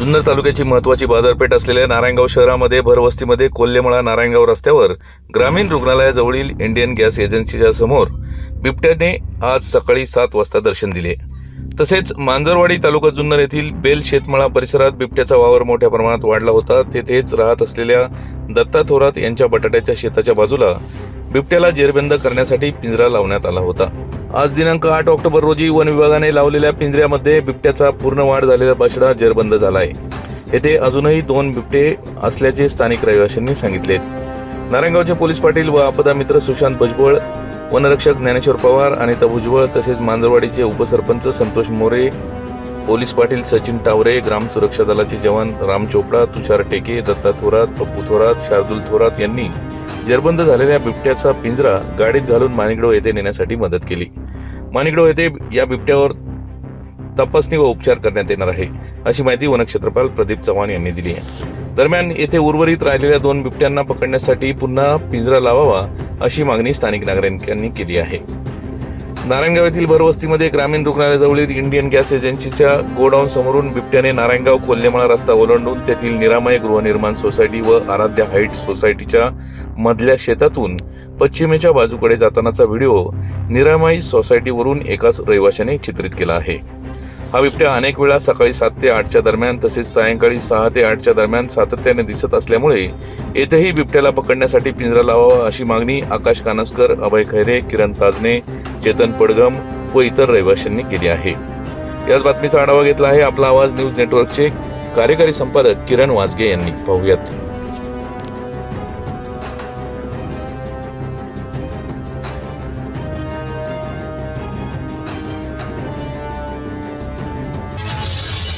जुन्नर तालुक्याची महत्वाची बाजारपेठ असलेल्या नारायणगाव शहरामध्ये भरवस्तीमध्ये कोल्हेमळा नारायणगाव रस्त्यावर ग्रामीण रुग्णालयाजवळील इंडियन गॅस एजन्सीच्या समोर बिबट्याने आज सकाळी सात वाजता दर्शन दिले. तसेच मांजरवाडी तालुका जुन्नर येथील बेल शेतमळा परिसरात बिबट्याचा वावर मोठ्या प्रमाणात वाढला होता. तेथेच राहत असलेल्या दत्ता थोरात यांच्या बटाट्याच्या शेताच्या बाजूला बिबट्याला जेरबंद करण्यासाठी पिंजरा लावण्यात आला होता. आज दिनांक आठ ऑक्टोबर रोजी वन विभागाने लावलेल्या पिंजऱ्यामध्ये बिबट्याचा पूर्ण वाढ झालेला बछडा जेरबंद झाला आहे येथे अजूनही दोन बिबटे असल्याचे स्थानिक रहिवाशांनी सांगितले. नारायणगावचे पोलीस पाटील व आपदा मित्र सुशांत भुजबळ वनरक्षक ज्ञानेश्वर पवार अनिता भुजबळ तसेच मांजरवाडीचे उपसरपंच संतोष मोरे पोलीस पाटील सचिन टावरे ग्राम सुरक्षा दलाचे जवान राम चोपडा तुषार टेके दत्ता थोरात पप्पू थोरात शार्दुल थोरात यांनी जरबंद झालेल्या बिबट्याचा पिंजरा गाडीत घालून माणिकडो येथे नेण्यासाठी मदत केली. माणिकडो येथे या बिबट्यावर तपासणी व उपचार करण्यात येणार आहे अशी माहिती वनक्षेत्रपाल प्रदीप चव्हाण यांनी दिली आहे. दरम्यान येथे उर्वरित राहिलेल्या दोन बिबट्यांना पकडण्यासाठी पुन्हा पिंजरा लावावा अशी मागणी स्थानिक नागरिकांनी केली आहे. नारायणगाव येथील भरवस्तीमध्ये ग्रामीण रुग्णालयाजवळील इंडियन गॅस एजन्सीच्या गोडाऊन समोरून बिबट्याने नारायणगाव कोल्हेमळा रस्ता ओलांडून तेथील निरामय गृहनिर्माण सोसायटी व आराध्या हाईट सोसायटीच्या मधल्या शेतातून पश्चिमेच्या बाजूकडे जातानाचा व्हिडिओ निरामय सोसायटीवरून एकाच रहिवाशाने चित्रित केला आहे. हा बिबट्या अनेक वेळा सकाळी सात ते आठच्या दरम्यान तसेच सायंकाळी सहा ते आठच्या दरम्यान सातत्याने दिसत असल्यामुळे येथेही बिबट्याला पकडण्यासाठी पिंजरा लावावा अशी मागणी आकाश कानसकर अभय खैरे किरण ताजने चेतन पडगम व इतर रहिवाशांनी केली आहे. याच बातमीचा आढावा घेतला आहे आपला आवाज न्यूज नेटवर्कचे कार्यकारी संपादक किरण वाजगे यांनी. पाहूयात.